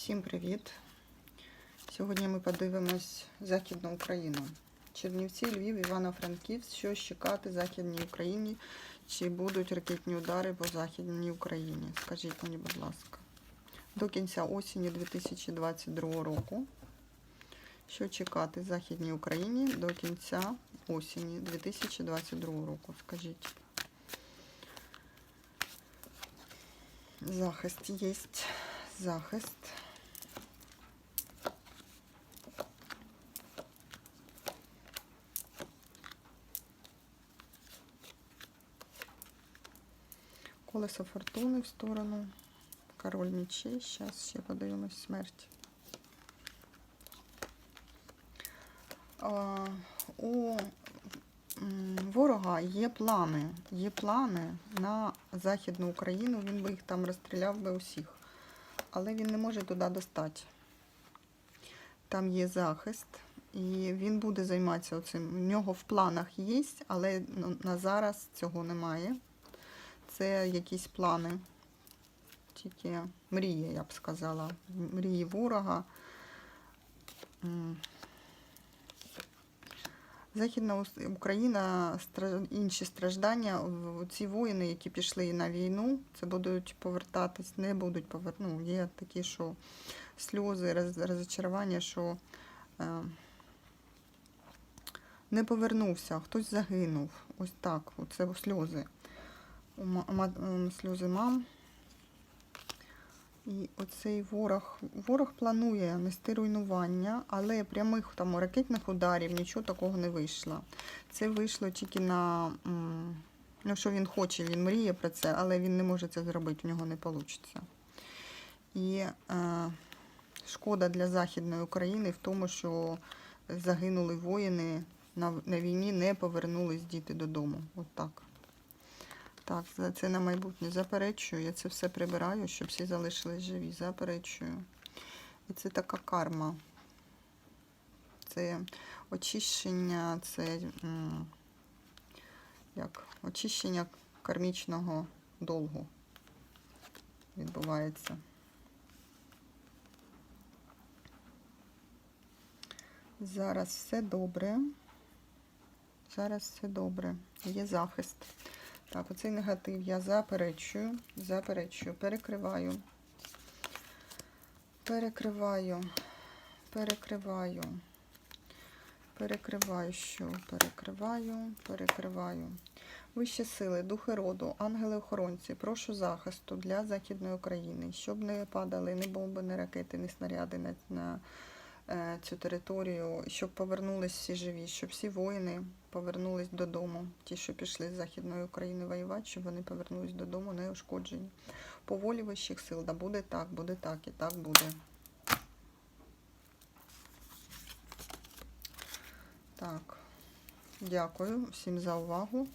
Всім привіт! Сьогодні ми подивимось Західну Україну. Чернівці, Львів, Івано-Франківськ, що чекати Західній Україні, чи будуть ракетні удари по Західній Україні? Скажіть мені, будь ласка. До кінця осені 2022 року. Що чекати Західній Україні до кінця осені 2022 року? Скажіть. Захист є. Захист. Колесо фортуни в сторону. Король мечей. Зараз ще подивимось смерть. А, у ворога є плани. Є плани на Західну Україну. Він би їх там розстріляв би усіх. Але він не може туди достати. Там є захист, і він буде займатися цим. У нього в планах є, але на- зараз цього немає. Це якісь плани. Тільки мрії, я б сказала. Мрії ворога. Західна Україна, інші страждання, ці воїни, які пішли на війну, це будуть повертатись, не будуть повер... ну, Є такі, що сльози, роз- розчарування, що е, не повернувся, хтось загинув. Ось так, оце сльози. Сльози мам. І оцей ворог, ворог планує нести руйнування, але прямих там ракетних ударів нічого такого не вийшло. Це вийшло тільки на ну, що він хоче, він мріє про це, але він не може це зробити, у нього не вийде. І е, шкода для Західної України в тому, що загинули воїни на, на війні, не повернулись діти додому. От так. Так, це на майбутнє заперечую. Я це все прибираю, щоб всі залишились живі. Заперечую. І це така карма. Це очищення, це як очищення кармічного долгу відбувається. Зараз все добре. Зараз все добре. Є захист. Так, оцей негатив я заперечую, заперечую, перекриваю, перекриваю, перекриваю, перекриваю, що? Перекриваю, перекриваю. Вищі сили, духи роду, ангели-охоронці, прошу захисту для Західної України, щоб не падали ні бомби, ні ракети, ні снаряди на, на цю територію, щоб повернулись всі живі, щоб всі воїни повернулись додому. Ті, що пішли з Західної України воювати, щоб вони повернулись додому неушкоджені. По волі вищих сил, да буде так, буде так і так буде. Так, дякую всім за увагу.